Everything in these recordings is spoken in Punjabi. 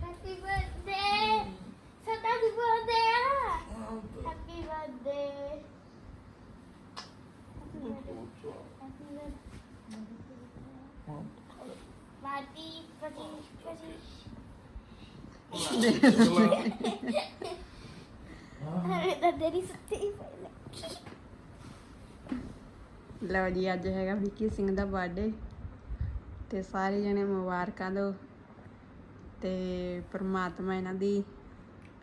ਹੈਪੀ ਬਰਥਡੇ ਸਤਾ ਦੀ ਬਰਥਡੇ ਆ ਹੈਪੀ ਬਰਥਡੇ ਪਾਰਟੀ ਪਚੀਸ ਪਚੀਸ ਅਰੇ ਤਾਂ ਦੇਰੀ ਸੁੱਤੀ ਲਓ ਜੀ, ਅੱਜ ਹੈਗਾ ਵਿੱਕੀ ਸਿੰਘ ਦਾ ਬਰਥਡੇ ਤੇ ਸਾਰੇ ਜਣੇ ਮੁਬਾਰਕਾਂ ਦਿਓ। ਤੇ ਪ੍ਰਮਾਤਮਾ ਇਹਨਾਂ ਦੀ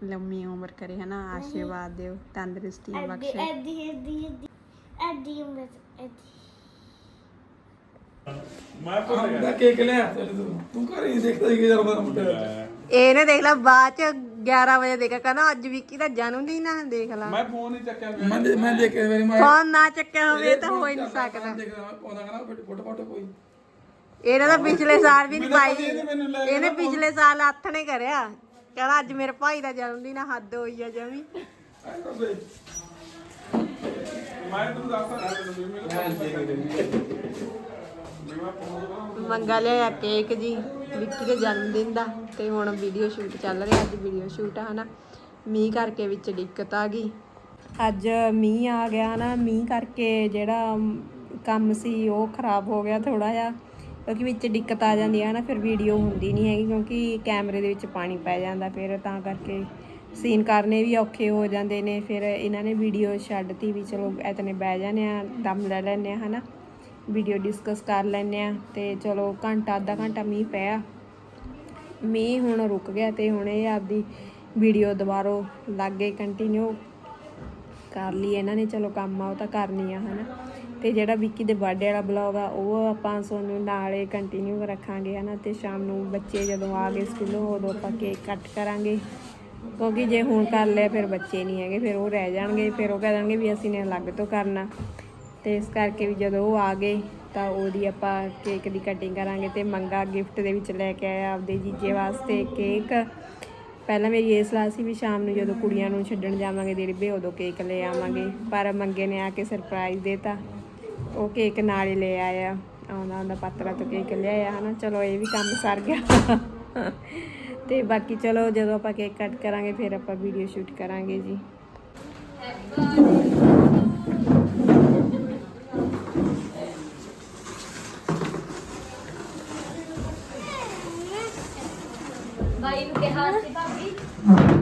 ਲੰਮੀ ਉਮਰ ਕਰੇ ਹਨਾ? ਆਸ਼ੀਰਵਾਦ ਦਿਓ ਤੰਦਰੁਸਤੀਆਂ ਐਦੀ ਬਖਸ਼ੇ। ਐਦੀ ਐਦੀ ਐਦੀ ਐਦੀ ਉਮਰ ਐਦੀ ਮੈਂ ਭੁੱਲ ਗਿਆ। ਮੈਂ ਕੇਕ ਲਿਆ ਤੇਰੇ ਤੋਂ। ਤੂੰ ਘਰੇ ਹੀ ਦੇਖਦਾ ਸੀ ਕਿ ਜਦ ਮੇਰਾ ਮੁੰਡਾ। ਹੋਇਆ। ਇਹਨੇ ਦੇਖ ਲਾ ਬਾਅਦ ਚ 11 ਵਜੇ ਦੇਖਿਆ ਕਹਿੰਦਾ ਅੱਜ ਵਿੱਕੀ ਦਾ ਜਨਮ ਦਿਨ ਆ ਦੇਖ ਲਾ। ਮੈਂ ਫੋਨ ਹੀ ਚੱਕਿਆ ਮੈਂ ਮੈਂ ਦੇਖ ਕੇ ਮੇਰੀ ਮਾਂ। ਫੋਨ ਨਾ ਚੱਕਿਆ ਹੋਵੇ ਤਾਂ ਹੋ ਹੀ ਨਹੀਂ ਸਕਦਾ। ਦੇਖਦਾ ਮੈਂ ਪਾਉਂਦਾ ਕਹਿੰਦਾ ਫੋਟੋ ਫੋਟੋ ਕੋਈ। ਇਹਨੇ ਤਾਂ ਪਿਛਲੇ ਸਾਲ ਵੀ ਨਹੀਂ ਪਾਈ ਇਹਨੇ ਪਿਛਲੇ ਸਾਲ ਹੱਥ ਨੇ ਕਰਿਆ। ਕਹਿੰਦਾ ਅੱਜ ਮੇਰੇ ਭਾਈ ਦਾ ਜਨਮ ਦਿਨ ਆ ਹੱਦ ਹੋਈ ਆ ਜਮੀ। ਮੈਂ ਦੱਸਦਾ ਮੰਗਾ ਲਿਆ ਕੇਕ ਜੀ ਵਿੱਕੀ ਦੇ ਜਨਮ ਦਿਨ ਦਾ। ਤੇ ਹੁਣ ਵੀਡੀਓ ਸ਼ੂਟ ਚੱਲ ਰਿਹਾ ਅੱਜ ਵੀਡੀਓ ਸ਼ੂਟ ਆ ਹਨਾ। ਮੀਂਹ ਕਰਕੇ ਵਿੱਚ ਦਿੱਕਤ ਆ ਗਈ। ਅੱਜ ਮੀਂਹ ਆ ਗਿਆ ਹਨਾ ਮੀਂਹ ਕਰਕੇ ਜਿਹੜਾ ਕੰਮ ਸੀ ਉਹ ਖਰਾਬ ਹੋ ਗਿਆ ਥੋੜਾ ਜਿਹਾ। ਕਿਉਂਕਿ ਵਿੱਚ ਦਿੱਕਤ ਆ ਜਾਂਦੀ ਹੈ ਨਾ, ਫਿਰ ਵੀਡੀਓ ਹੁੰਦੀ ਨਹੀਂ ਹੈਗੀ ਕਿਉਂਕਿ ਕੈਮਰੇ ਦੇ ਵਿੱਚ ਪਾਣੀ ਪੈ ਜਾਂਦਾ, ਫਿਰ ਤਾਂ ਕਰਕੇ ਸੀਨ ਕਰਨੇ ਵੀ ਔਖੇ ਹੋ ਜਾਂਦੇ ਨੇ, ਫਿਰ ਇਹਨਾਂ ਨੇ ਵੀਡੀਓ ਛੱਡਤੀ ਵੀ ਚਲੋ ਇਤਨੇ ਬਹਿ ਜਾਂਦੇ ਆ, ਦਮ ਲੈ ਲੈਂਦੇ ਆ, ਹਨਾ। ਵੀਡੀਓ ਡਿਸਕਸ ਕਰ ਲੈਂਦੇ ਆ ਤੇ ਚਲੋ ਘੰਟਾ, ਅੱਧਾ ਘੰਟਾ ਮੀਂਹ ਪਿਆ। ਮੀਂਹ ਹੁਣ ਰੁਕ ਗਿਆ ਤੇ ਹੁਣ ਇਹ ਆਪਦੀ ਵੀਡੀਓ ਦੁਬਾਰੋ ਲੱਗੇ ਕੰਟੀਨਿਊ ਕਰ ਲਈ ਇਹਨਾਂ ਨੇ, ਚਲੋ ਕੰਮ ਆ ਉਹ ਤਾਂ ਕਰਨੀ ਆ, ਹਨਾ। ਤੇ ਜਿਹੜਾ ਵਿੱਕੀ ਦੇ ਬਰਥਡੇ ਵਾਲਾ ਬਲੌਗ ਆ, ਉਹ ਆਪਾਂ ਤੁਹਾਨੂੰ ਨਾਲੇ ਕੰਟੀਨਿਊ ਰੱਖਾਂਗੇ, ਹਨਾ? ਤੇ ਸ਼ਾਮ ਨੂੰ ਬੱਚੇ ਜਦੋਂ ਆ ਗਏ ਸਕੂਲੋਂ ਉਦੋਂ ਆਪਾਂ ਕੇਕ ਕੱਟ ਕਰਾਂਗੇ। ਕਿਉਂਕਿ ਜੇ ਹੁਣ ਕਰ ਲਿਆ ਫਿਰ ਬੱਚੇ ਨਹੀਂ ਹੈਗੇ, ਫਿਰ ਉਹ ਰਹਿ ਜਾਣਗੇ, ਫਿਰ ਉਹ ਕਹਿ ਦੇਣਗੇ ਵੀ ਅਸੀਂ ਨੇ ਅਲੱਗ ਤੋਂ ਕਰਨਾ। ਤੇ ਇਸ ਕਰਕੇ ਵੀ ਜਦੋਂ ਉਹ ਆ ਗਏ, ਤਾਂ ਉਹਦੀ ਆਪਾਂ ਕੇਕ ਦੀ ਕਟਿੰਗ ਕਰਾਂਗੇ ਤੇ ਮੰਗਾ ਗਿਫਟ ਦੇ ਵਿੱਚ ਲੈ ਕੇ ਆਇਆ ਆਪਦੇ ਜੀਜੇ ਵਾਸਤੇ ਕੇਕ ਪਹਿਲਾਂ ਮੇਰੀ ਇਹ ਸਲਾਹ ਸੀ ਵੀ ਸ਼ਾਮ ਨੂੰ ਜਦੋਂ ਕੁੜੀਆਂ ਨੂੰ ਛੱਡਣ ਜਾਵਾਂਗੇ ਦਿਰਬੇ ਉਦੋਂ ਕੇਕ ਲੈ ਆਵਾਂਗੇ। ਪਰ ਮੰਗੇ ਨੇ ਆ ਕੇ ਸਰਪ੍ਰਾਈਜ਼ ਦੇਤਾ। ਉਹ ਕੇਕ ਨਾਲ ਹੀ ਲੈ ਆਇਆ ਆਉਂਦਾ ਆਉਂਦਾ ਪਾਤਰਾ ਤੋਂ ਕੇਕ ਲਿਆਇਆ ਹਨਾ? ਚਲੋ ਇਹ ਵੀ ਕੰਮ ਸਰ ਗਿਆ। ਤੇ ਬਾਕੀ ਚਲੋ ਜਦੋਂ ਆਪਾਂ ਕੇਕ ਕੱਟ ਕਰਾਂਗੇ, ਫਿਰ ਆਪਾਂ ਵੀਡੀਓ ਸ਼ੂਟ ਕਰਾਂਗੇ ਜੀ। ਬਾਈ ਨੂੰ ਕਿਹਾ ਸੀ ਭਾਬੀ।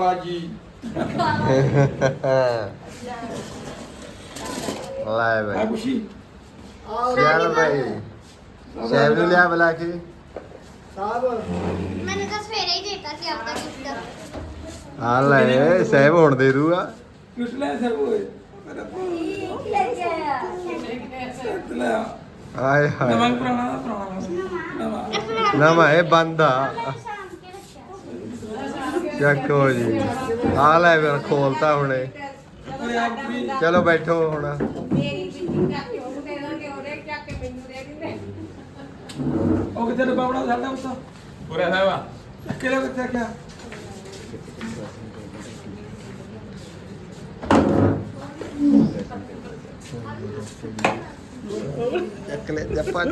ਰਾਜੀ ਲੈ ਆ ਬਈ ਖੁਸ਼ੀ ਚੱਲ ਬਈ ਸੈਬ ਨੂੰ ਲਿਆ ਬੁਲਾ ਕੇ ਮੈਨੂੰ ਤਾਂ ਸਵੇਰੇ ਹੀ ਦਿੱਤਾ ਸੀ ਆਪਦਾ ਗਿਫਟ ਆ ਲੈ ਸੈਬ ਹੁਣ ਦੇ ਦੂਗਾ ਕਿਸ ਲੈ ਸਰ ਓਏ ਮੇਰਾ ਕੀ ਲੈ ਕੇ ਆਇਆ ਪੁੱਤ ਲੈ। ਆਏ ਨਵਾਂ ਹਾਏ ਪੁਰਾਣਾ ਦਾ ਪੁਰਾਣਾ ਨਵਾਂ ਇਹ ਬੰਦ ਕੇ ਰੱਖਿਆ ਚੱਕੋ ਜੀ। ਆ ਲੈ ਫਿਰ ਖੋਲਤਾ ਹੁਣੇ। ਚਲੋ ਬੈਠੋ ਹੁਣ। ਉਹ ਕਿੱਥੇ ਡੱਬਾ ਬਣਾ ਸਾਡਾ ਉੱਤਾ ਪੂਰਾ ਸਾਹਿਬਾ। ਕਿਹੜਾ ਕਿੱਥੇ ਰੱਖਿਆ? ਚੱਕ ਲੈ ਜੱਪਾ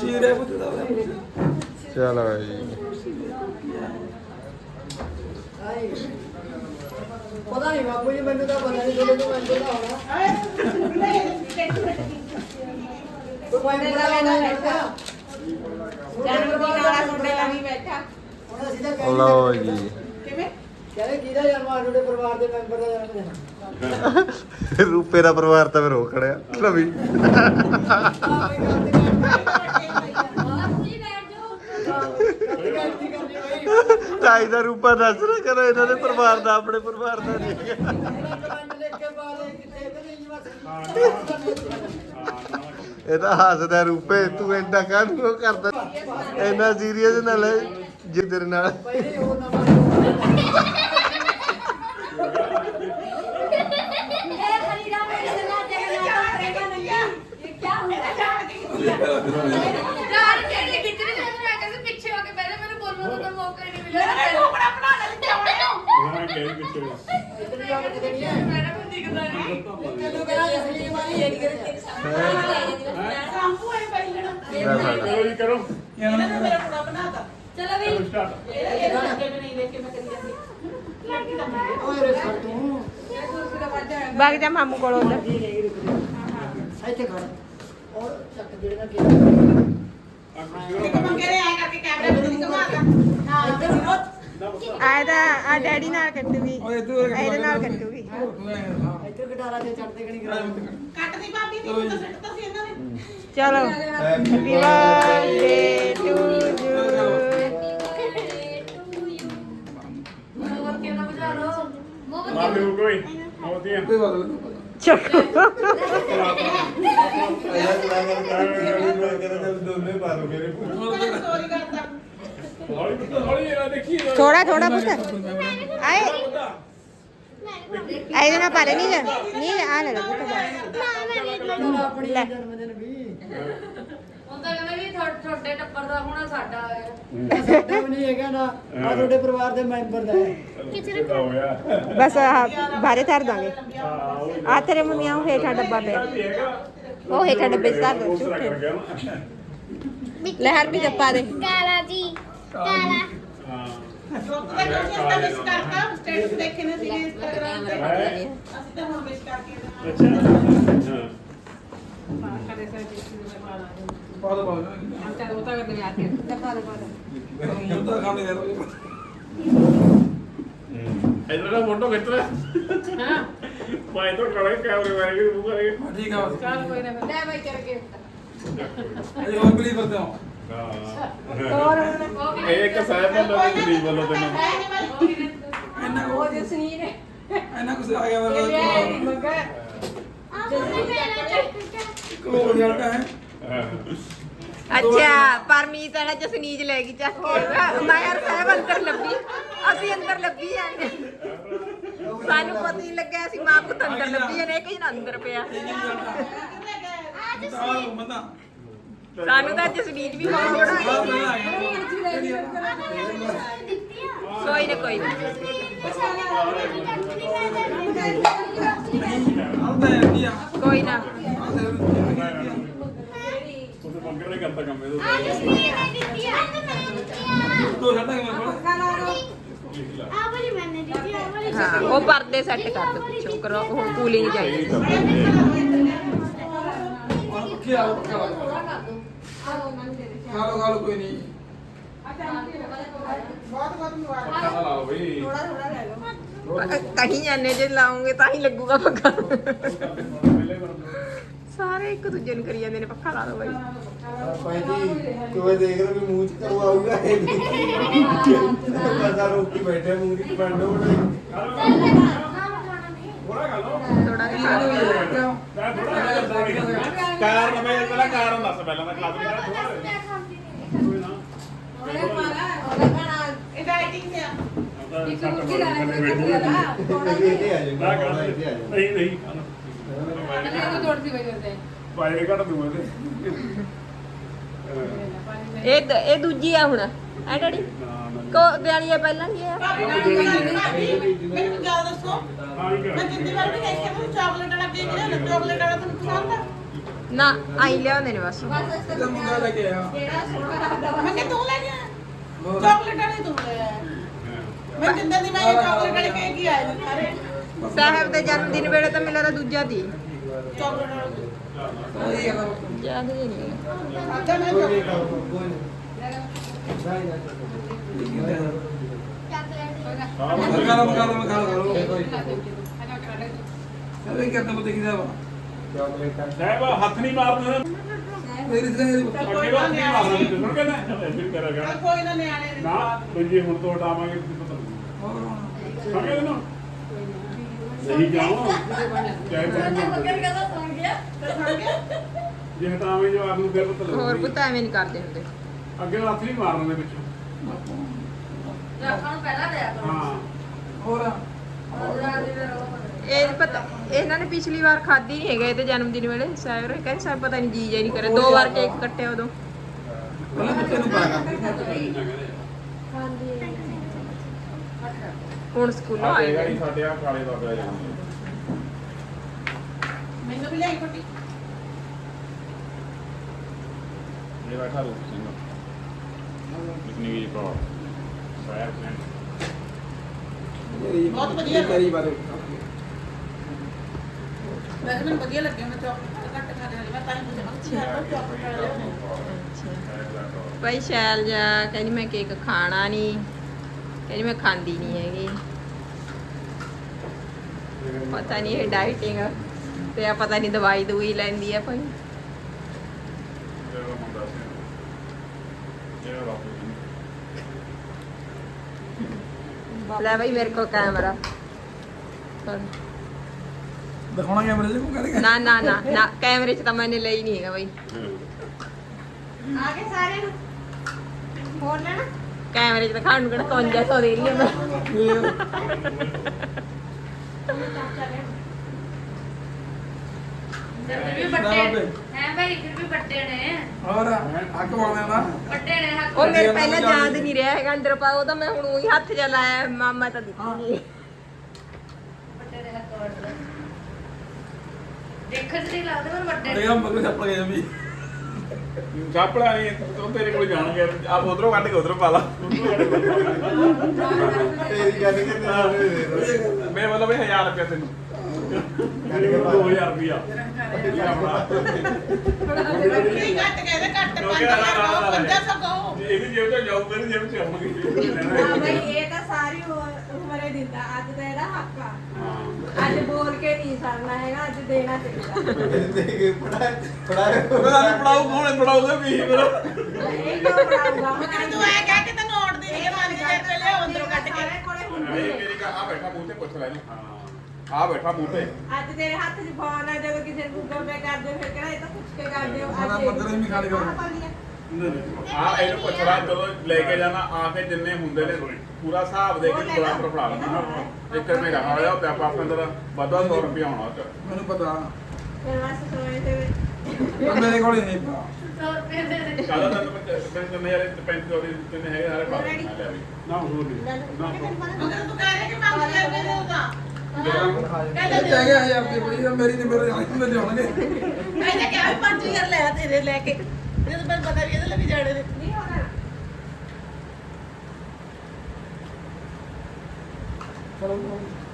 ਸ਼ੀਰੇ ਪੁੱਤ ਦਾ। ਚਲੋ ਜੀ। ਪਤਾ ਨਹੀਂ ਬਾਪੂ ਜੀ ਮੈਨੂੰ ਤਾਂ ਪਤਾ ਨਹੀਂ ਤੁਹਾਨੂੰ ਤਾਂ ਮੈਨੂੰ ਤਾਂ ਹੋਣਾ ਕੋਈ ਕੋਈ ਪਤਾ ਨਹੀਂ ਲੱਗਾ ਜਨਮ ਦਿਨ ਵਾਲਾ ਤੁਹਾਡੇ ਨਾਲ ਹੀ ਬੈਠਾ। ਹੁਣ ਅਸੀਂ ਤਾਂ ਕਹਿੰਦੇ ਲਓ ਜੀ। ਕਹਿੰਦੇ ਕਿਹਦਾ ਜਨਮ ਆ ਤੁਹਾਡੇ ਪਰਿਵਾਰ ਦੇ ਮੈਂਬਰ ਦਾ ਜਨਮ ਦਿਨ। ਰੂਪੇ ਦਾ ਪਰਿਵਾਰ ਤਾਂ ਫਿਰ ਹੋ ਖੜਿਆ। ਕਰਨੀ ਬਈ। ਤਾਈ ਦਾ ਰੂਪਾ ਦੱਸ ਨਾ ਕਰੋ, ਇਹਨਾਂ ਦੇ ਪਰਿਵਾਰ ਦਾ, ਆਪਣੇ ਪਰਿਵਾਰ ਦਾ ਨਹੀਂ ਇਹ ਤਾਂ ਹੱਸਦਾ ਰੂਪੇ ਤੂੰ ਐਡਾ ਕਾਹਨੂੰ ਉਹ ਕਰਦਾ? ਇੰਨਾ ਸੀਰੀਅਸ ਨਾਲ ਹੈ ਜੇ ਤੇਰੇ ਨਾਲ। ਹਰੀ ਰਾਮ ਮੇਰੇ ਨਾਲ ਜਗਨਾ ਕਰੇਗਾ ਨਹੀਂ। ਇਹ ਕੀ ਹੋਇਆ ਮੌਕਾ ਹੀ ਨਹੀਂ ਮਿਲਿਆ ਮੈਂ ਕੋਪੜਾ ਬਣਾ ਲੈ ਤੇ ਆਉਣੇ ਨੂੰ ਹਾਂ ਗਏ ਪਿੱਛੇ ਮੈਡਮ ਨੂੰ ਦਿਖਦਾ ਨਹੀਂ। ਲੈ ਫੜ। ਕਰੋ। ਜੀ ਕਰੋ ਚਲੋ ਵੀ। ਸਟਾਰਟ ਵਗ ਜਾ ਮਾਮੂ ਕੋਲ ਉਧਰ। ਆਏ ਤਾਂ ਆ ਡੈਡੀ ਨਾਲ ਕੱਟੂਗੀ ਓਏ ਤੂੰ ਇਹ ਇਹਦੇ ਨਾਲ ਕੱਟੂਗੀ ਕੱਟਦੀ ਭਾਬੀ ਦੀ ਨੂੰ ਤਾਂ ਸਿੱਟ ਤਾਂ ਸੀ ਇਹਨਾਂ ਨੇ ਚਲੋ ਹੈਪੀ ਬਰਥਡੇ ਟੂ ਯੂ ਹੋਰ ਕਿਹਨਾਂ ਬੁਝਾ ਲੋ ਮਾਰ ਦੇ ਕੋਈ ਆਉਂਦੀਆਂ ਕੋਈ ਬਦਲ ਚੱਕੋ ਦੋਨੇ ਪਾ ਲਓ ਮੇਰੇ ਸੋਰੀ ਕਰਦਾ ਹੌਲੀ ਪੁੱਤ ਹੌਲੀ ਇਹ ਦੇਖੀ ਥੋੜਾ ਥੋੜਾ ਪੁੱਤ ਆਏ ਇਹਦੇ ਨਾਲ ਪਾ ਲੈ ਨਹੀਂ ਨਹੀਂ ਆ ਲੈ ਪੁੱਤ ਲੈ ਹੁੰਦਾ ਕਹਿੰਦਾ ਵੀ ਤੁਹਾਡੇ ਤੁਹਾਡੇ ਟੱਬਰ ਦਾ ਹੋਣਾ ਸਾਡਾ ਆ ਸਾਡਾ ਵੀ ਨਹੀਂ ਹੈਗਾ ਨਾ ਆ ਤੁਹਾਡੇ ਪਰਿਵਾਰ ਦੇ ਮੈਂਬਰ ਦਾ ਹੈ ਬਸ ਆਹ ਬਾਰੇ ਧਰ ਦਾਂਗੇ ਆ ਤੇਰੇ ਮੰਮੀਆਂ ਉਹ ਹੇਠਾਂ ਡੱਬਾ ਪਿਆ ਵੀ ਉਹ ਹੇਠਾਂ ਡੱਬੇ ਧਰ ਦੋ ਝੂਠੇ ਲੈ ਹਰ ਵੀ ਜੱਪਾ ਦੇ। ਕਾਲਾ ਜੀ ਕਾਲਾ ਅੱਛਾ ਹਾਂ। ਪਾ ਦੋ ਪਾ ਦੋ ਮੁੰਡਾ ਖਾਣੇ ਦੇ ਦੋ ਇਧਰ ਦਾ ਫੋਟੋ ਖਿੱਚ ਲੈ ਹਾਂ ਪਾਏ ਤੋਂ ਕੜੇ ਕੈਮਰੇ ਵਾਲੇ ਵੀ ਮੂੰਹ ਕਰੇ। ਠੀਕ ਆ ਬਸ ਲੈ ਬਾਈ ਕਰਕੇ। ਅਜੇ ਹੋਰ ਬਲੀ ਕਰਦੇ ਹਾਂ। ਹਾਂ ਇਹ ਇੱਕ ਸਾਹਿਬ ਵੱਲੋਂ ਤੇ ਗਰੀਬ ਵੱਲੋਂ ਤੈਨੂੰ ਇੰਨਾ ਕੋ ਇੰਨਾ ਕੁਛ ਆ ਗਿਆ ਮੇਰਾ ਕੋਲ ਜਾਂਦਾ ਹੈ। ਅੱਛਾ ਪਰਮੀਤ ਵਾਲਾ ਜਸਨੀਜ ਲੈ ਗਈ ਚੱਕ ਕੇ। ਮੈਂ ਯਾਰ ਸਾਹਿਬ ਅੰਦਰ ਲੱਭੀ। ਅਸੀਂ ਅੰਦਰ ਲੱਭੀ ਜਾਂਦੇ ਸਾਨੂੰ ਪਤਾ ਹੀ ਲੱਗਿਆ ਅਸੀਂ ਮਾਂ ਪੁੱਤ ਅੰਦਰ ਲੱਭੀ ਜਾਂਦੇ ਇੱਕ ਜਣਾ ਅੰਦਰ ਪਿਆ। ਸਾਨੂੰ ਤਾਂ ਜਸਨੀਜ ਵੀ ਬਹੁਤ ਕੋਈ ਨਾ ਕੋਈ ਨਾ। ਕੋਈ ਨਾ। ਹਾਂ ਉਹ ਪਰਦੇ ਸੈੱਟ ਕਰ ਦੋ ਪਿੱਛੋਂ ਕਰੋ ਉਹ ਕੂਲਿੰਗ ਚਾਹੀਦੀ ਆ ਪੱਕੀ ਆ। ਪੱਕਾ ਖਾ ਲਓ ਖਾ ਲਓ ਕੋਈ ਨਹੀਂ। ਬਹੁਤ ਬਹੁਤ ਮੁਬਾਰਕ ਖਾ ਲਾ ਬਈ ਕਹੀਂ ਜਾਣੇ ਜੇ ਲਾਉਂਗੇ ਤਾਂ ਹੀ ਲੱਗੂਗਾ ਪੱਕਾ ਸਾਰੇ ਇੱਕ ਦੂਜੇ ਨੂੰ ਕਰੀ ਜਾਂਦੇ ਨੇ ਪੱਖਾ ਲਾ ਦੋ ਬਾਈ। ਭਾਈ ਜੀ ਕੋਈ ਦੇਖ ਰਿਹਾ ਵੀ ਮੂੰਹ ਚ ਕਰਵਾਊਗਾ ਇਹ। ਨਹੀਂ ਪਤਾ ਰੋਕੀ ਬੈਠੇ ਮੂੰਹ ਦੀ ਥੋੜਾ ਖਾ ਲਓ ਥੋੜਾ ਜਿਹਾ ਖਾ ਲਓ। ਕਾਰਨ ਮੈਂ ਪਹਿਲਾਂ ਕਾਰਨ ਦੱਸ ਪਹਿਲਾਂ ਮੈਂ ਆ ਜਾਓ ਨਹੀਂ ਨਹੀਂ ਬਾਈ ਘਟ ਦੂੰਗਾ ਤੇ। ਇਹ ਦ- ਇਹ ਦੂਜੀ ਆ ਹੁਣ। ਐ ਡੈਡੀ? ਨਾ। ਕੋ ਦਿਆਲੀ ਆ ਪਹਿਲਾਂ ਦੀ ਆ। ਮੈਨੂੰ ਗੱਲ ਦੱਸੋ ਹਾਂ ਹੀ ਮੈਂ ਜਿੰਨੀ ਵਾਰ ਵੀ ਦੇਖਿਆ ਮੈਨੂੰ ਚਾਕਲੇਟ ਵਾਲਾ ਕੇਕ ਲਿਆ ਚਾਕਲੇਟ ਵਾਲਾ ਤੁਹਾਨੂੰ ਪਸੰਦ ਆ? ਨਾ ਆਈ ਲਿਆਉਂਦੇ ਨੇ ਬਸ ਤੇ ਮੁੰਡਾ ਲੈ ਕੇ ਆਇਆ। ਮੈਂ ਕਿਹਾ ਤੂੰ ਲੈ ਗਿਆ ਚਾਕਲੇਟ ਵਾਲੇ ਤੂੰ ਲੈ ਆਇਆ। ਮੈਂ ਜਿੰਦਾਂ ਦੀ ਮੈਂ ਚਾਕਲੇਟ ਵਾਲੇ ਕੇਕ ਹੀ ਆਏ ਨੇ ਸਾਰੇ। ਸਾਹਿਬ ਦੇ ਜਨਮ ਦਿਨ ਵੇਲੇ ਤਾਂ ਮਿਲਿਆ ਤਾਂ ਦੂਜਾ ਦੀ ਚਾਕਲੇਟ ਵਾਲੇ ਯਾਦ ਹੀ ਨਹੀਂ ਅੱਧਾ ਮੈਂ ਨਹੀਂ ਖਾਓ, ਕੋਈ ਨਹੀਂ। ਨਹੀਂ ਨਾ ਚਾਕਲੇਟ ਖਾ ਲਓ ਖਾ ਲਓ ਖਾ ਲਓ ਸਭੇ ਕਰਦੇ ਮਤੇ ਕੀ ਦਾ ਚਾਕਲੇਟ ਸਾਹਿਬ ਹੱਥ ਨਹੀਂ ਮਾਰਨਾ ਮੇਰੀ ਸਨੇ ਅੱਗੇ ਵਾ ਨਹੀਂ ਮਾਰਨਾ ਤੇ ਸੁਣ ਕੇ ਨਾ ਫਿਰ ਕਰਾਂਗਾ ਚੱਲ ਕੋਈ ਨਾ ਨਿਆਣੇ ਨੇ ਨਾ ਤੁਸੀਂ ਹੁਣ ਤੋਂ ਹਟਾਵਾਂਗੇ ਤੁਸੀਂ ਪਤਾ ਨਹੀਂ ਸਮਝੇ ਨਾ ਨਹੀਂ ਜਾਓ ਚਾਹੇ ਤੁਸੀਂ ਮਗਰ ਕਹਿੰਦਾ ਸੌਂ ਗਿਆ ਜੇ ਹਟਾਵਾਂਗੇ ਜਵਾਬ ਨੂੰ ਫਿਰ ਪਤਾ ਹੋਰ ਲੱਗੂ ਪੁੱਤ ਐਵੇਂ ਨਹੀਂ ਕਰਦੇ ਹੁੰਦੇ। ਅੱਗੇ ਹੱਥ ਨਹੀਂ ਮਾਰਨਾ ਦੇ ਵਿੱਚੋਂ। ਨੂੰ ਪਹਿਲਾਂ ਦਿਆ ਕਰੋ। ਹਾਂ। ਹੋਰ? ਰਾਤ ਦੇ ਉਹ ਇਹ ਪਤਾ ਇਹਨਾਂ ਨੇ ਪਿਛਲੀ ਵਾਰ ਖਾਧੀ ਨਹੀਂ ਹੈਗਾ ਇਹਦੇ ਜਨਮ ਦਿਨ ਵੇਲੇ। ਸਾਇਰ ਕਹਿੰਦੇ ਸਾਹਿਬ ਪਤਾ ਨਹੀਂ ਜੀ ਜਾਈ ਨਹੀਂ ਕਰੇ ਦੋ ਵਾਰ ਕੇਕ ਕੱਟਿਆ ਉਦੋਂ। ਪਹਿਲਾਂ ਬੱਚੇ ਨੂੰ ਪਾਇਆ ਕਰ ਹੁਣ ਸਕੂਲੋਂ ਆਏ ਆਏਗਾ ਨੇ। ਸਾਡੇ ਆ ਕਾਲੇ ਬਾਬਾ ਜਾਂਦੇ ਮੈਨੂੰ ਵੀ ਲਈ ਫੱਟੀ ਇਹ ਬੈਠਾ ਰੂਪ ਸਿੰਘ ਵੀ ਪ੍ਰੋ ਸਾਇਰ ਸਿੰਘ ਬਹੁਤ ਵਧੀਆ। ਕਰੀ ਬਾਰੇ। ਵੈਸੇ ਮੈਨੂੰ ਵਧੀਆ ਲੱਗਿਆ ਮੈਂ ਚਾਕਲੇਟ ਘੱਟ ਖਾ ਰਹੀ ਮੈਂ ਤਾਂ ਹੀ ਪੁੱਛਿਆ ਮੈਂ ਕਿਹਾ ਯਾਰ ਚਾਕਲੇਟ ਖਾ ਲਿਆ ਭਾਈ ਸ਼ੈਲ ਜਾ ਕਹਿੰਦੀ ਮੈਂ ਕੇਕ ਖਾਣਾ ਨਹੀਂ। ਕਹਿੰਦੀ ਮੈਂ ਖਾਂਦੀ ਨਹੀਂ ਹੈਗੀ। ਪਤਾ ਨਹੀਂ ਇਹ ਡਾਈਟਿੰਗ ਤੇ ਆ ਪਤਾ ਨਹੀਂ ਦਵਾਈ ਦੂਈ ਲੈਂਦੀ ਆ ਭਾਈ ਜਿਹੜਾ ਮੁੰਡਾ ਸੀ ਜਿਹੜਾ ਬਾਪੂ ਜੀ ਲੈ ਭਾਈ ਮੇਰੇ ਕੋਲ ਕੈਮਰਾ। ਦਿਖਾਉਣਾ ਕੈਮਰੇ 'ਚ ਕੋ ਕਹਦੇ ਨਾ ਨਾ ਨਾ ਨਾ ਕੈਮਰੇ 'ਚ ਤਾਂ ਮੈਨੇ ਲਈ ਨਹੀਂ ਹੈਗਾ ਭਾਈ ਆ ਗਏ ਸਾਰੇ ਨੂੰ। ਹੋਰ ਲੈਣਾ? ਕੈਮਰੇ 'ਚ ਤਾਂ ਖਾਣ ਨੂੰ ਕਿਹੜਾ 5500 ਦੇ ਰਹੀ ਹੈ ਮੈਂ। ਫਿਰ ਵੀ ਵੱਡੇ ਹੈ ਭਾਈ ਫਿਰ ਵੀ ਵੱਡੇ ਨੇ। ਹੋਰ ਹੱਕ ਵਾਲਿਆਂ ਦਾ ਵੱਡੇ ਨੇ ਹੱਕ। ਉਹ ਮੇਰੇ ਪਹਿਲਾਂ ਯਾਦ ਨਹੀਂ ਰਿਹਾ ਹੈਗਾ ਅੰਦਰ ਪਾ ਉਹ ਤਾਂ ਮੈਂ ਹੁਣ ਉਹੀ ਹੱਥ ਜਿਹਾ ਲਾਇਆ ਮਾਮਾ ਤਾਂ ਦਿੱਤੀ ਨਹੀਂ। ਵੱਡੇ ਨੇ ਹੱਕ ਵੜਦੇ ਦੇਖਣ ਨਹੀਂ ਲੱਗਦਾ ਪਰ ਵੱਡੇ ਅਰੇ ਹਮ ਬਗਲ ਛੱਪ ਗਏ ਵੀ ਚਾਪੜਾ ਨਹੀਂ ਉਹ ਤੇਰੇ ਕੋਲ ਜਾਣਗੇ ਆਪ ਉਧਰੋਂ ਕੱਢ ਕੇ ਉਧਰੋਂ ਪਾ ਲਾ। ਤੇਰੀ ਗੱਲ ਕਿਤੇ ਦੇ ਦੋ ਮੈਂ ਮਤਲਬ ਇਹ 1000 ਰੁਪਏ ਤੈਨੂੰ। 2000 ਰੁਪਿਆ ਨਹੀਂ ਘੱਟ ਗਏ ਤੇ ਘੱਟ ਕਿਉਂਕਿ 5000 500 ਕਹੋ ਇਹਦੀ ਜੇਬ ਤੋਂ ਜਾਊਗਾ ਇਹਦੀ ਜੇਬ ਚ ਆਉਣਗੇ ਹਾਂ ਬਈ ਇਹ ਤਾਂ ਸਾਰੀ ਉਮਰੇ ਦਿੰਦਾ ਅੱਜ ਤਾਂ ਇਹਦਾ ਹੱਕ ਆ ਅੱਜ ਬੋਲ ਕੇ ਨਹੀਂ ਸਰਨਾ ਹੈਗਾ ਅੱਜ ਦੇਣਾ ਚਾਹੀਦਾ ਦੇ ਪੜਾ ਪੜਾ ਨਹੀਂ ਪੜਾਉ ਕੌਣ ਪੜਾਉਗਾ ਵੀ ਇਹ ਕਿਉਂ ਬਣਾਉਂਗਾ ਮੈਂ ਕਹਿੰਦਾ ਤੂੰ ਐ ਕਹਿ ਕੇ ਤੈਨੂੰ ਆਉਣ ਦੀ ਨਹੀਂ 5000 ਰੁਪਏ ਲਿਆਓ ਅੰਦਰੋਂ ਕੱਢ ਕੇ। ਸਾਰੇ ਕੋਲੇ ਹੁੰਦੀ ਹੈ। ਮੇਰੀ ਕਾ ਆ ਬੈਠਾ ਮੂੰਹ ਤੇ ਪੁੱਛ ਲੈ। ਇਹਨੂੰ ਆ ਬੈਠਾ ਮੂੰਹ ਤੇ। ਅੱਜ ਤੇਰੇ ਹੱਥ 'ਚ ਫੋਨ ਆ ਜਦੋਂ ਕਿਸੇ ਨੂੰ ਗੂਗਲ ਪੇ ਕਰਦੇ ਹੋ ਫਿਰ ਕਿਹੜਾ ਇਹ ਤਾਂ ਪੁੱਛ ਕੇ ਕਰਦੇ ਹੋ ਸਾਡਾ ਅੱਜ ਮੰਦਰ ਵੀ ਖਾਲੀ ਕਰੋ। ਆ। ਇਹਨੂੰ ਪੁੱਛ ਲੈ ਜਦੋਂ ਲੈ ਕੇ ਜਾਣਾ ਆ ਕੇ ਜਿੰਨੇ ਹੁੰਦੇ ਨੇ ਪੂਰਾ ਹਿਸਾਬ ਦੇ ਕੇ ਬਰਾਬਰ ਫੜਾ ਲੈਣਾ ਇੱਕ ਰੁਪਏ ਦਾ ਹੋਇਆ ਪਿਆ ਪਾਪਾ ਅੰਦਰ ਵਧਾ 100 ਰੁਪਏ ਆਉਣਾ ਉਹ 'ਚ। ਮੈਨੂੰ ਪਤਾ। ਫਿਰ ਬਸ ਸੋਏ ਤੇ ਮੇਰੇ ਕੋਲ ਹੀ ਨਹੀਂ ਪਾ 100 ਰੁਪਏ ਦੇ ਦੇ। ਕਾਹਦਾ ਤੈਨੂੰ ਪੈਂਤੀ ਕਿੰਨੇ ਯਾਰ 35 ਉਹਦੇ ਕਿੰਨੇ ਹੈਗੇ ਸਾਰੇ ਪਾ ਲੈ ਵੀ ਨਾ ਹੋਰ ਨਹੀਂ। ਨਾ ਤੂੰ ਕਹਿ ਰਿਹਾ ਕਿ 5000 ਰੁਪਏ ਦੇਊਗਾ ਇਹ ਕਹਿ ਗਿਆ ਹਜ਼ਾਰ ਦੀ ਬੜੀ ਆ, ਮੇਰੀ ਨਹੀਂ ਮੇਰੇ ਆਣੇ ਮੇਰੇ ਆਉਣਗੇ ਕਹਿੰਦਾ ਕਿ ਆ 5000 ਲੈ ਤੇਰੇ ਲੈ ਕੇ। ਜਦੋਂ ਮੈਨੂੰ ਪਤਾ ਵੀ ਇਹਦੇ ਲਈ ਜਾਣੇ ਨੇ। ਨਹੀਂ ਹੋਣਾ।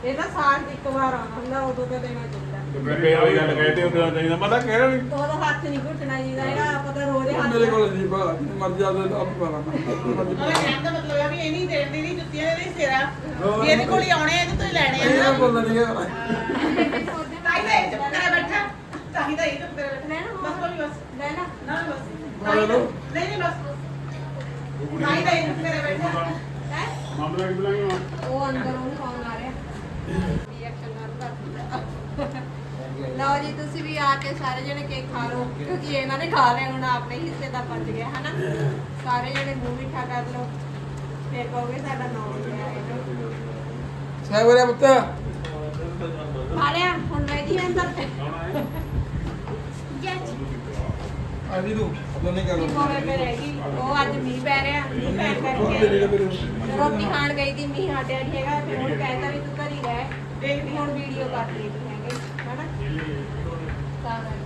ਇਹ ਤਾਂ ਸਾਲ 'ਚ ਇੱਕ ਵਾਰ ਆਉਣਾ ਹੁੰਦਾ ਉਦੋਂ ਤਾਂ ਦੇਣਾ ਚਾਹੀਦਾ ਫੇਰ ਉਹੀ ਗੱਲ ਕਹਿੰਦੇ ਉਹਦਾ ਚਾਹੀਦਾ ਮੈਂ ਤਾਂ ਕਹਿ ਰਿਹਾ ਵੀ? ਉਦੋਂ ਹੱਥ ਨਹੀਂ ਘੁੱਟਣਾ ਚਾਹੀਦਾ ਹੈਗਾ ਆਪਾਂ ਤਾਂ ਰੋਜ਼ ਹੱਥ ਮੇਰੇ ਕੋਲ ਨਹੀਂ ਪਾ ਮਰ ਜਾ ਤੇ ਆਪ ਪਾ ਉਹਦਾ ਲਾਂਗਾ ਕਹਿਣ ਦਾ ਮਤਲਬ ਹੈ ਵੀ ਇਹ ਨਹੀਂ ਦੇਣ ਦੀ ਜੁੱਤੀਆਂ ਦੇ ਨਹੀਂ ਸਿਰਾ। ਵੀ ਇਹਦੇ ਕੋਲ ਹੀ ਆਉਣੇ ਆ ਤੋਂ ਹੀ ਲੈਣੇ ਇਹ ਆ ਬੋਲਦਾ ਨਹੀਂ ਹੈ ਤਾਂ ਹੀ ਤਾਂ ਇਹ ਚੁੱਪ ਕਰੇ ਬੈਠਾ। ਤਾਂ ਹੀ ਤਾਂ ਇਹ ਚੁੱਪ ਕਰੇ ਬੈਠਾ। ਬਸ ਬੋਲੀ ਬਸ। ਲੈ ਨਾ ਨਾ ਬਸ। ਨਹੀਂ ਨਹੀਂ ਬਸ। ਤਾਂ ਹੀ ਤਾਂ ਇਹ ਚੁੱਪ ਕਰੇ ਬੈਠਾ। ਹੈ? ਮਾਮਲਾ ਕੀ ਬੁਲਾਂਗੇ ਉਹ ਅੰਦਰ ਉਹਨੂੰ ਫੋਨ ਆ ਰਿਹਾ। ਰਿਐਕਸ਼ਨ ਕਰ ਲਓ ਜੀ ਤੁਸੀਂ ਵੀ ਆ ਕੇ ਸਾਰੇ ਜਣੇ ਕੇਕ ਖਾ ਲਓ ਕਿਉਂਕਿ ਇਹਨਾਂ ਨੇ ਖਾ ਲਿਆ ਹੁਣ ਆਪਣੇ ਹਿੱਸੇ ਦਾ ਬਚ ਗਿਆ ਹਨਾ? ਸਾਰੇ ਜਣੇ ਮੂੰਹ ਮਿੱਠਾ ਕਰ ਲਓ। ਫੇਰ ਕਹੋਗੇ ਸਾਡਾ ਨਾਮ ਲਿਆ ਹੈ ਸਾਹਿਬ ਰੇ ਪੁੱਤ? ਖਾ ਲਿਆ? ਹੁਣ ਰਹਿ ਗਈ ਅੰਦਰ? ਤੇ ਆਜੀ ਤੂੰ ਦੋਨੇ ਕਰ ਲੋ ਕੋਲੇ ਤੇ ਰਹਿ ਗਈ ਉਹ ਅੱਜ ਮੀਂਹ ਪੈ ਰਿਹਾ ਮੀਂਹ ਪੈਣ ਕਰਕੇ। ਰੋਟੀ ਖਾਣ ਗਈ ਸੀ ਮੀਂਹ ਹਟਿਆ ਨਹੀਂ ਹੈਗਾ ਫਿਰ ਹੁਣ ਕਹਿੰਦਾ ਵੀ ਤੂੰ ਘਰੀ ਰਹਿ। ਦੇਖਦੀ ਹੁਣ ਵੀਡੀਓ ਕਰ ਲਈ।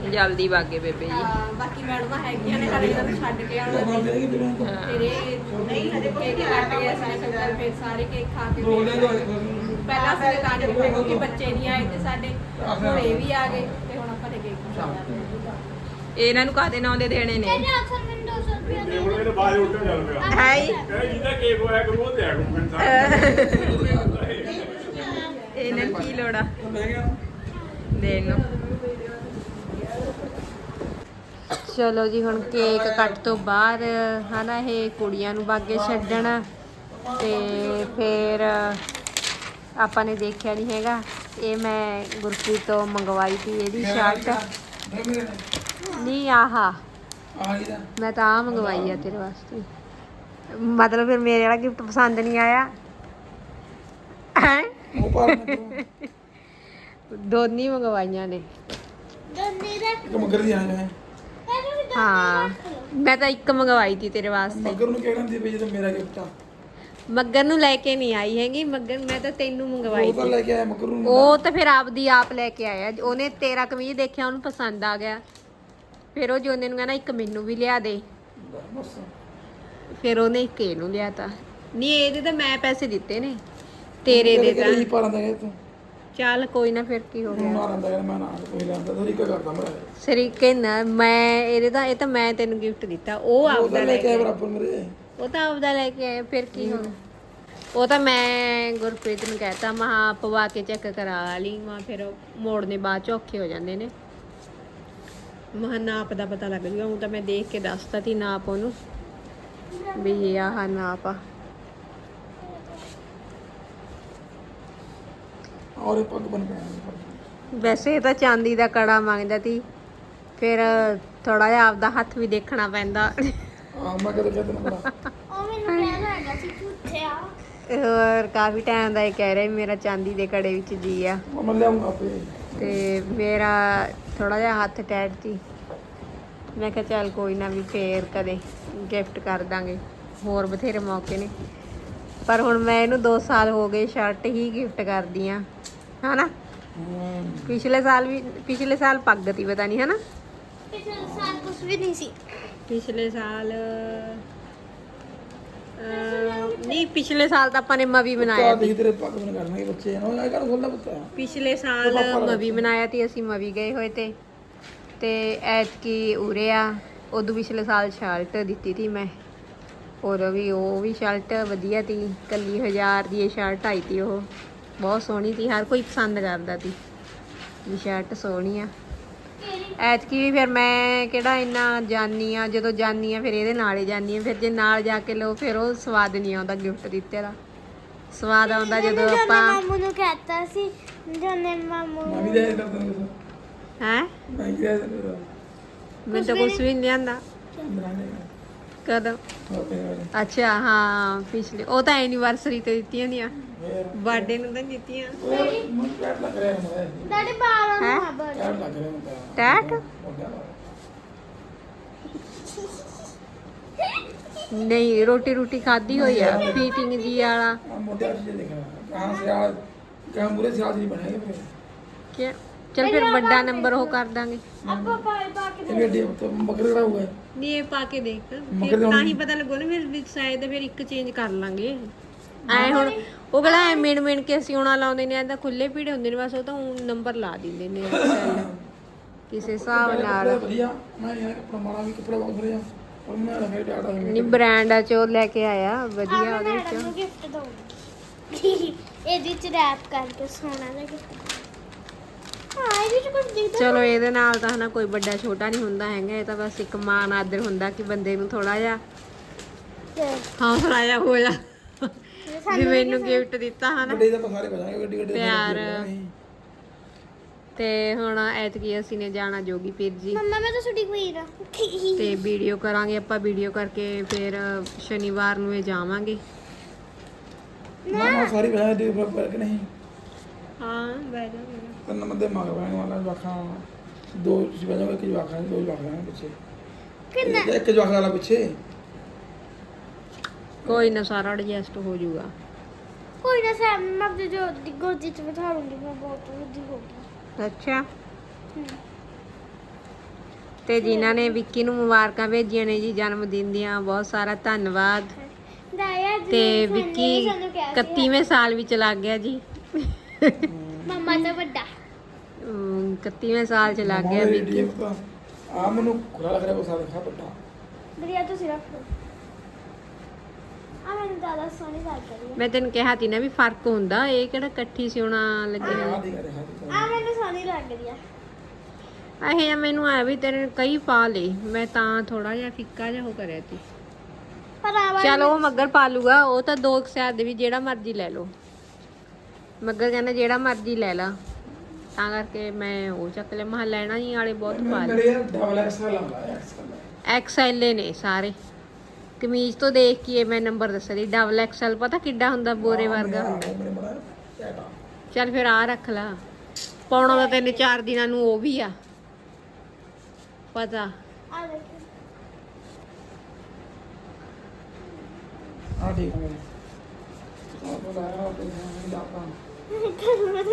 ਜਲਦੀ ਵਾਗੇ ਬੇਬੇ ਜੀ। ਹਾਂ, ਬਾਕੀ ਮੈਡਮਾਂ ਹੈਗੀਆਂ ਨੇ ਘਰੇ ਇਹਨਾਂ ਨੂੰ ਛੱਡ ਕੇ ਆਉਣਾ ਇਹ ਨਹੀਂ ਹਜੇ ਕੇਕ ਕੱਟ ਗਿਆ ਸਾਰੇ ਫਿਰ ਸਾਰੇ ਕੇਕ ਖਾ ਕੇ ਦੋ ਪਹਿਲਾਂ ਅਸੀਂ ਕਾਜ ਪਏ ਕਿਉਂਕਿ ਬੱਚੇ ਨਹੀਂ ਆਏ ਤੇ ਸਾਡੇ ਹੁਣ ਇਹ ਵੀ ਆ ਗਏ ਤੇ ਹੁਣ ਆਪਾਂ ਨੇ ਕੇਕ ਖਾਣਾ ਇਹਨਾਂ ਨੂੰ ਕਾਹਦੇ ਨਾਂ ਦੇ ਦੇਣੇ ਨੇ? ਕਹਿੰਦੇ ਅਕਸਰ ਮੈਨੂੰ 200 ਰੁਪਏ ਇਹ ਹੁਣ ਇਹਦੇ ਬਾਹਰ ਉੱਠ ਚੱਲ ਪਿਆ। ਹੈ ਹੀ। ਕਹਿੰਦਾ ਜਿਹਦਾ ਕੇਕ ਹੋਇਆ ਕਰੂ ਉਹ ਤਾਂ ਇਹਨਾਂ ਨੂੰ ਕੀ ਲੋੜਾ ਦੇਣ ਨੂੰ ਚਲੋ ਜੀ ਹੁਣ ਕੇਕ ਕੱਟ ਤੋਂ ਬਾਅਦ ਹਨਾ ਇਹ ਕੁੜੀਆਂ ਨੂੰ ਬਾਗੇ ਛੱਡਣ। ਤੇ ਫਿਰ ਆਪਾਂ ਨੇ ਦੇਖਿਆ ਨਹੀਂ ਹੈਗਾ ਇਹ ਮੈਂ ਗੁਰਪ੍ਰੀਤ ਤੋਂ ਮੰਗਵਾਈ ਸੀ ਇਹਦੀ ਸ਼ਰਟ ਨਹੀਂ ਆਹਾ ਮੈਂ ਤਾਂ ਆ ਮੰਗਵਾਈ ਆ ਤੇਰੇ ਵਾਸਤੇ। ਮਤਲਬ ਫਿਰ ਮੇਰੇ ਵਾਲਾ ਗਿਫਟ ਪਸੰਦ ਨਹੀਂ ਆਇਆ। ਹੈਂ? ਦੋਨੀ ਮੰਗਵਾਈਆਂ ਨੇ। ਦੋਨੇ ਇੱਕ ਮਗਰ ਦੀ ਹੈ। ਹਾਂ। ਮੈਂ ਤਾਂ ਇੱਕ ਮੰਗਵਾਈ ਤੀ ਤੇਰੇ ਵਾਸਤੇ। ਮਗਰ ਨੂੰ ਕਹਿਣਾ ਦੀ ਵੀ ਜਦੋਂ ਮੇਰਾ ਗਿਫਟ ਆ। ਮੱਗਰ ਨੂੰ ਲੈ ਕੇ ਨਹੀਂ ਆਈ ਹੈਗੀ। ਮੱਗਰ ਮੈਂ ਤਾਂ ਤੈਨੂੰ ਮੰਗਵਾਈ ਉਹ ਤਾਂ ਲੈ ਕੇ ਆਇਆ ਮਗਰ ਨੂੰ। ਉਹ ਤਾਂ ਫਿਰ ਆਪਦੀ ਆਪ ਲੈ ਕੇ ਆਇਆ। ਉਹਨੇ ਤੇਰਾ ਕਮੀਜ਼ ਦੇਖਿਆ ਉਹਨੂੰ ਪਸੰਦ ਆ ਗਿਆ। ਫਿਰ ਉਹ ਜੋਨੇ ਨੂੰ ਕਹਿੰਦਾ ਇੱਕ ਮੈਨੂੰ ਵੀ ਲਿਆ ਦੇ। ਬਸ ਫਿਰ ਉਹਨੇ ਇੱਕ ਇਹਨੂੰ ਲਿਆ ਤਾ। ਨਹੀਂ ਇਹਦੇ ਤਾਂ ਮੈਂ ਪੈਸੇ ਦਿੱਤੇ ਨੇ। ਤੇਰੇ ਦੇ ਤਾਂ। ਹੀ ਪਾਰੰਦਾ ਹੈ ਤੂੰ? ਚੱਲ ਕੋਈ ਨਾ ਫਿਰ ਕੀ ਹੋ ਗਿਆ। ਮਾਰੰਦਾ ਹੈ ਮੈਂ ਨਾ ਕੋਈ ਲੈਂਦਾ ਤੇਰੀ ਕੀ ਕਰਦਾ ਮੈਂ। ਸਰੀਕੇ ਨਾ ਮੈਂ ਇਹਦੇ ਤਾਂ ਇਹ ਤਾਂ ਮੈਂ ਤੈਨੂੰ ਗਿਫਟ ਦਿੱਤਾ ਉਹ ਆਪਦਾ ਲੈ ਕੇ ਬਰਾਬਰ ਮੇਰੇ। ਉਹ ਤਾਂ ਆਪਦਾ ਲੈ ਕੇ ਆਇਆ ਫਿਰ ਕੀ ਹੁਣ। ਉਹ ਤਾਂ ਮੈਂ ਗੁਰਪ੍ਰੀਤ ਨੂੰ ਕਹਿਤਾ ਮਹਾ ਪਵਾ ਕੇ ਚੈੱਕ ਕਰਾ ਲਈ ਮਾ ਫਿਰ ਮੋੜਨੇ ਬਾਅਦ ਚ ਔਖੇ ਹੋ ਜਾਂਦੇ ਨੇ। ਮਹਾ ਨਾਪ ਦਾ ਪਤਾ ਲੱਗ ਜੂਗਾ ਉਹ ਤਾਂ ਮੈਂ ਦੇਖ ਕੇ ਦੱਸਤਾ ਤੀ ਨਾਪ ਉਹਨੂੰ ਵੀ ਆਹ ਨਾਪ ਆ। ਔਰ ਇਹ ਪੱਗ ਬਣ ਪਿਆ ਵੈਸੇ ਇਹ ਤਾਂ ਚਾਂਦੀ ਦਾ ਕੜਾ ਮੰਗਦਾ ਤੀ ਫਿਰ ਥੋੜਾ ਜਿਹਾ ਆਪਦਾ ਹੱਥ ਵੀ ਦੇਖਣਾ ਪੈਂਦਾ। ਆ ਮੈਂ ਕਦੇ ਕਹਿੰਦਾ ਨਾ ਬੜਾ ਉਹ ਮੈਨੂੰ ਕਹਿਣਾ ਹੈਗਾ ਸੀ ਝੂਠਿਆ। ਹੋਰ ਕਾਫੀ ਟਾਈਮ ਦਾ ਇਹ ਕਹਿ ਰਿਹਾ ਵੀ ਮੇਰਾ ਚਾਂਦੀ ਦੇ ਕੜੇ ਵਿੱਚ ਜੀ ਆ। ਉਹ ਮੈਂ ਲਿਆਉਂਗਾ ਆਪੇ। ਤੇ ਮੇਰਾ ਥੋੜਾ ਜਿਹਾ ਹੱਥ ਟੈਟ ਸੀ। ਮੈਂ ਕਿਹਾ ਚੱਲ ਕੋਈ ਨਾ ਵੀ ਫੇਰ ਕਦੇ ਗਿਫਟ ਕਰ ਦਾਂਗੇ। ਹੋਰ ਬਥੇਰੇ ਮੌਕੇ ਨੇ। ਪਰ ਹੁਣ ਮੈਂ ਇਹਨੂੰ 2 ਸਾਲ ਹੋ ਗਏ ਸ਼ਰਟ ਹੀ ਗਿਫਟ ਕਰਦੀ ਆ। ਹਨਾ? ਪਿਛਲੇ ਸਾਲ ਵੀ ਪਿਛਲੇ ਸਾਲ ਪੱਗ ਤੀ ਪਤਾ ਨਹੀਂ ਹਨਾ? ਪਿਛਲੇ ਸਾਲ ਕੁਝ ਵੀ ਨਹੀਂ ਸੀ। ਪਿਛਲੇ ਸਾਲ ਨਹੀਂ ਪਿਛਲੇ ਸਾਲ ਤਾਂ ਆਪਾਂ ਨੇ ਮਵੀ ਬਣਾਇਆ ਸੀ ਤੇਰੇ ਪੱਗ ਬਣ ਕਰਨਗੇ ਬੱਚੇ ਨਾ ਇਹ ਕਰ ਖੋਲਦਾ ਪੁੱਤਾ। ਪਿਛਲੇ ਸਾਲ ਮਵੀ ਬਣਾਇਆ ਤੀ ਅਸੀਂ ਮਵੀ ਗਏ ਹੋਏ ਤੇ। ਤੇ ਐਤਕੀ ਉਰੇ ਆ ਉਦੋਂ ਪਿਛਲੇ ਸਾਲ ਸ਼ਰਟ ਦਿੱਤੀ ਤੀ ਮੈਂ। ਉਦੋਂ ਵੀ ਉਹ ਵੀ ਸ਼ਰਟ ਵਧੀਆ ਤੀ ਕੱਲੀ ਹਜ਼ਾਰ ਦੀ ਇਹ ਸ਼ਰਟ ਆਈ ਤੀ ਉਹ। ਬਹੁਤ ਸੋਹਣੀ ਤੀ ਹਰ ਕੋਈ ਪਸੰਦ ਕਰਦਾ ਤੀ। ਵੀ ਸ਼ਰਟ ਸੋਹਣੀ ਆ। ਐਤਕੀ ਵੀ ਫਿਰ ਮੈਂ ਕਿਹੜਾ ਇੰਨਾ ਜਾਨੀ ਆ ਜਦੋਂ ਜਾਨੀ ਆ ਫਿਰ ਇਹਦੇ ਨਾਲ ਹੀ ਜਾਨੀ ਆ ਫਿਰ ਜੇ ਨਾਲ ਜਾ ਕੇ ਲਓ ਫਿਰ ਉਹ ਸਵਾਦ ਨਹੀਂ ਆਉਂਦਾ ਗਿਫਟ ਦਿੱਤੇ ਦਾ। ਸਵਾਦ ਆਉਂਦਾ ਜਦੋਂ ਆਪਾਂ ਮਾਮੂ ਨੂੰ ਕਹਤਾ ਸੀ ਜੋਨੇ ਮਾਮੂ ਮੈਂ ਵੀ ਦੇ ਕਰਦਾ ਹਾਂ? ਮੈਂ ਵੀ ਦੇ ਕਰਦਾ ਮੈਂ ਤਾਂ ਕੁਝ ਵੀ ਨਹੀਂ ਲਿਆਂਦਾ ਬਣਾਣੇ ਕਦੋਂ ਅੱਛਾ ਹਾਂ ਪਿਛਲੇ ਉਹ ਤਾਂ ਐਨੀਵਰਸਰੀ ਤੇ ਦਿੱਤੀਆਂ ਦੀਆਂ ਬਰਥਡੇ ਨੂੰ ਤਾਂ ਦਿੱਤੀਆਂ। ਡੈਡੀ ਬਾਲਾਂ ਨੂੰ ਨਾ ਬਰ ਟੈਟ? ਨਹੀਂ ਰੋਟੀ ਰੋਟੀ ਖਾਦੀ ਹੋਈ ਆ ਫੀਟਿੰਗ ਜੀ ਵਾਲਾ। मोटा ਚਲ ਫਿਰ ਵੱਡਾ ਨੰਬਰ ਉਹ ਕਰ ਦਾਂਗੇ। ਅੱਪਾ ਪਾ ਕੇ ਦੇਖ। ਫਿਰ ਤਾਂ ਹੀ ਪਤਾ ਲੱਗੋ ਨਾ ਫਿਰ ਵੀ ਸ਼ਾਇਦ ਫਿਰ ਇੱਕ ਚੇਂਜ ਕਰ ਲਾਂਗੇ। ਐ ਹੁਣ ਉਹ ਕਿਹੜਾ ਐ ਮਿਣ ਮਿਣ ਕੇ ਸਿਉਣਾ ਲਾਉਂਦੇ ਨੇ ਐ ਤਾਂ ਖੁੱਲੇ ਪੀੜੇ ਹੁੰਦੇ ਨੇ ਬਸ ਉਹ ਤਾਂ ਨੰਬਰ ਲਾ ਦਿੰਦੇ ਨੇ ਕਿਸੇ ਹਿਸਾਬ ਨਾਲ। ਮੈਂ ਯਾਰ ਕੱਪੜਾ ਵੀ ਕੱਪੜਾ ਬਹੁਤ ਵਧੀਆ। ਨਹੀਂ ਬ੍ਰਾਂਡ ਆ ਚੋ ਲੈ ਕੇ ਆਇਆ ਵਧੀਆ ਉਹਦੇ ਵਿੱਚ। ਇਹਦੇ ਚ ਰੈਪ ਕਰਕੇ ਸੋਹਣਾ ਲੱਗੇ ਚਲੋ ਇਹਦੇ ਨਾਲ ਤਾਂ ਹਨਾ ਕੋਈ ਵੱਡਾ ਛੋਟਾ ਨਹੀਂ ਹੁੰਦਾ ਹੈਗਾ ਇਹ ਤਾਂ ਬਸ ਇੱਕ ਮਾਨ ਆਦਰ ਹੁੰਦਾ ਕਿ ਬੰਦੇ ਨੂੰ ਥੋੜਾ ਜਿਹਾ ਤੇ ਹੌਸਲਾ ਹੋ ਜਾ। ਵੀ ਮੈਨੂੰ ਗਿਫਟ ਦਿੱਤਾ ਹਨਾ? ਗੱਡੀ ਦਾ ਆਪਾਂ ਸਾਰੇ ਬਜਾਂਗੇ ਗੱਡੀ ਗੱਡੀ ਪਿਆਰ। ਤੇ ਹੁਣ ਐਤਕੀ ਅਸੀਂ ਨੇ ਜਾਣਾ ਜੋਗੀ ਪੀਰ ਜੀ। ਮੰਮਾ ਮੈਂ ਤਾਂ ਛੁੱਟੀ ਹੋਈ ਰਾ ਤੇ ਵੀਡੀਓ ਕਰਾਂਗੇ ਆਪਾਂ ਵੀਡੀਓ ਕਰਕੇ ਫਿਰ ਸ਼ਨੀਵਾਰ ਨੂੰ ਇਹ ਜਾਵਾਂਗੇ। ਨਾ ਨਾ ਸਾਰੀ ਬਜਾਂਗੇ ਦੀ ਫ਼ਰਕ ਨਹੀਂ? ਹਾਂ ਬੈਠਾ ਤਿੰਨ ਬੰਦੇ ਮਗਰ ਬੈਣ ਵਾਲਾ ਜਵਾਖਾਂ ਦੋ ਤੁਸੀਂ ਬਜਾਂਗੇ ਇੱਕ ਦੋ ਜਵਾਖਾਂ ਪਿੱਛੇ। ਕਿੰਨਾ? ਇੱਕ ਜਵਾਖਾਂ ਵਾਲਾ ਪਿੱਛੇ। ਕੋਈ ਨਾ ਸਾਰਾ ਐਡਜਸਟ ਹੋ ਜਾਊਗਾ। ਕੋਈ ਨਾ ਸੈਮ ਮੈਂ ਆਪਣੀ ਜੋ ਗੋਦੀ 'ਚ ਬਿਠਾ ਲੂੰਗੀ ਮੈਂ ਬਹੁਤ ਵੱਡੀ ਹੋ ਗਈ। ਅੱਛਾ। ਤੇ ਜਿਨ੍ਹਾਂ ਨੇ ਵਿੱਕੀ ਨੂੰ ਮੁਬਾਰਕਾਂ ਭੇਜੀਆਂ ਨੇ ਜੀ ਜਨਮ ਦਿਨ ਦੀਆਂ ਬਹੁਤ ਸਾਰਾ ਧੰਨਵਾਦ। ਤੇ ਵਿੱਕੀ 31ਵੇਂ ਸਾਲ ਵਿੱਚ ਲੱਗ ਗਿਆ ਜੀ। ਮੰਮਾ ਦਾ ਵੱਡਾ। 31ਵੇਂ ਸਾਲ ਚ ਲੱਗ ਗਿਆ ਵਿੱਕੀ। ਆ ਮੈਨੂੰ ਖੁਰਾ ਲੱਗ ਰਿਹਾ ਉਹ ਸਾਡਾ ਖਾ ਬੱਟਾ ਦਰਿਆ ਤੋਂ ਸਿਰਫ ਮੈਂ ਤੈਨੂੰ ਕਿਹਾ ਤੀ ਨਾ ਵੀ ਫ਼ਰਕ ਹੁੰਦਾ ਇਹ ਕਿਹੜਾ ਇਕੱਠੀ ਸਿਉਣਾ ਲੱਗੇ ਆ ਮੈਨੂੰ ਸੋਹਣੀ ਲੱਗ ਰਹੀ ਹੈ ਵੀ ਤੇਰੇ ਕਈ ਪਾ ਲੇ। ਮੈਂ ਤਾਂ ਥੋੜਾ ਜਿਹਾ ਫਿੱਕਾ ਜਿਹਾ ਹੋ ਕਰਿਆ ਤੀ ਪਰ ਚਲ ਉਹ ਮੱਗਰ ਪਾ ਲੂਗਾ ਉਹ ਤਾਂ ਦੋ ਸਾਈਡ ਦੇ ਵੀ ਜਿਹੜਾ ਮਰਜ਼ੀ ਲੈ ਲਓ। ਮੱਗਰ ਕਹਿੰਦਾ ਜਿਹੜਾ ਮਰਜ਼ੀ ਲੈ ਲਾ। ਤਾਂ ਕਰਕੇ ਮੈਂ ਉਹ ਚੱਕ ਲਿਆ। ਮਹਾ ਲੈਣਾ ਹੀ ਵਾਲੇ ਬਹੁਤ ਪਾ ਲਏ। ਐਕਸਲ ਨੇ ਸਾਰੇ। ਕਮੀਜ਼ ਤੋਂ ਦੇਖ ਕੇ ਮੈਂ ਨੰਬਰ ਦੱਸਿਆ ਦੀ ਡਬਲ ਐਕਸਲ ਪਤਾ ਕਿੱਡਾ ਹੁੰਦਾ ਬੋਰੇ ਵਰਗਾ? ਹੁੰਦਾ ਚੱਲ ਫਿਰ ਆ ਰੱਖ ਲਾ। ਪਾਉਣਾ ਤਾਂ ਤਿੰਨ ਚਾਰ ਦਿਨਾਂ ਨੂੰ ਉਹ ਵੀ ਆ। ਪਤਾ।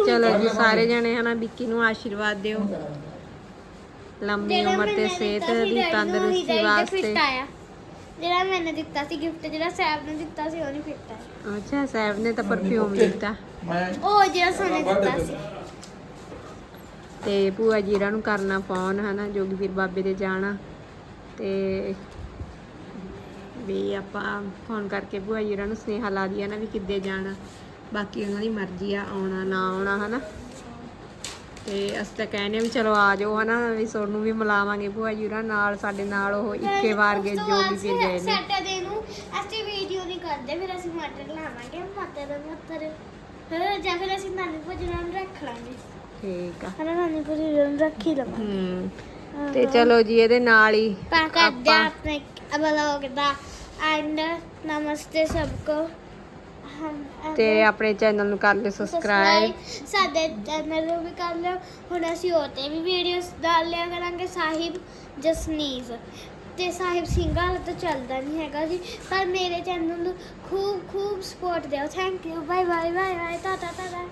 ਚਲੋ ਜੀ ਸਾਰੇ ਜਣੇ ਹਨਾ ਵਿੱਕੀ ਨੂੰ ਆਸ਼ੀਰਵਾਦ ਦਿਓ। ਲੰਮੀ ਉਮਰ ਤੇ ਸਿਹਤ ਦੀ ਤੰਦਰੁਸਤੀ ਵਾਸਤੇ। ਜਿਹੜਾ ਮੈਨੇ ਦਿੱਤਾ ਸੀ ਗਿਫਟ ਜਿਹੜਾ ਸੈਬ ਨੇ ਦਿੱਤਾ ਸੀ ਉਹ ਨਹੀਂ ਫਿੱਟ ਆਇਆ ਅੱਛਾ ਸਾਹਿਬ ਨੇ ਤਾਂ ਪਰਫਿਊਮ ਦਿੱਤਾ। ਮੈਂ ਉਹ ਜਿਹੜਾ ਸੋਨੇ ਦਿੱਤਾ ਸੀ। ਤੇ ਭੂਆ ਜੀਰਾ ਨੂੰ ਕਰਨਾ ਫੋਨ ਹਨਾ ਜੋਗੀਵੀਰ ਬਾਬੇ ਦੇ ਜਾਣਾ। ਤੇ ਵੀ ਆਪਾਂ ਫੋਨ ਕਰਕੇ ਭੂਆ ਜੀਰਾ ਨੂੰ ਸੁਨੇਹਾ ਲਾ ਦਿਆ ਨਾ ਵੀ ਕਿੱਦੇ ਜਾਣਾ। ਬਾਕੀ ਉਹਨਾਂ ਦੀ ਮਰਜ਼ੀ ਆ ਆਉਣਾ ਨਾ ਆਉਣਾ ਹਨਾ। ਤੇ ਅਸੀਂ ਤਾਂ ਕਹਿੰਦੇ ਆ ਵੀ ਚਲੋ ਆ ਜਾਓ ਹਨਾ ਵੀ ਸੋਨੂੰ ਵੀ ਮਿਲਾਵਾਂਗੇ ਭੂਆ ਜੀਰਾ ਨਾਲ ਸਾਡੇ ਨਾਲ ਉਹ ਇੱਕੇ ਵਾਰ ਗਏ ਜੋ ਵੀ ਫਿਰ ਗਏ ਨੇ। ਸੈਟਰਡੇ ਨੂੰ ਅਸੀਂ ਵੀਡੀਓ ਨਹੀਂ ਕਰਦੇ ਫਿਰ ਅਸੀਂ ਮਟਰ ਲਾਵਾਂਗੇ ਮਟਰ ਮਟਰ ਫਿਰ ਜਾਂ ਫਿਰ ਅਸੀਂ ਨਾਨੀ ਭਜਨਾਂ ਨੂੰ ਰੱਖ ਲਾਂਗੇ। ਠੀਕ ਆ। ਹਨਾ ਨਾਨੀ ਭਜਨਾਂ ਨੂੰ ਰੱਖ ਹੀ ਲਵਾਂਗੇ। ਹੂੰ ਤੇ ਚਲੋ ਜੀ ਇਹਦੇ ਨਾਲ ਹੀ ਪਾ ਕਰਦੇ ਆਪਾਂ- ਆਪਣੇ ਬਲੌਗ ਦਾ। ਐਂਡ ਨਮਸਤੇ ਸਭ ਕੋ। ਤੇ ਆਪਣੇ ਚੈਨਲ ਨੂੰ ਕਰ ਲਿਓ ਸਬਸਕ੍ਰਾਈਬ ਸਾਡੇ ਚੈਨਲ ਨੂੰ ਵੀ ਕਰ ਲਿਓ। ਹੁਣ ਅਸੀਂ ਉਹ ਤੇ ਵੀ ਵੀਡੀਓਜ਼ ਡਾਲ ਲਿਆ ਕਰਾਂਗੇ ਸਾਹਿਬ ਜਸਨੀਜ਼। ਤੇ ਸਾਹਿਬ ਸਿੰਘ ਵਾਲਾ ਤਾਂ ਚੱਲਦਾ ਨਹੀਂ ਹੈਗਾ ਜੀ। ਪਰ ਮੇਰੇ ਚੈਨਲ ਨੂੰ ਖੂਬ ਖੂਬ ਸਪੋਰਟ ਦਿਓ। Thank you bye bye bye bye Tata Tata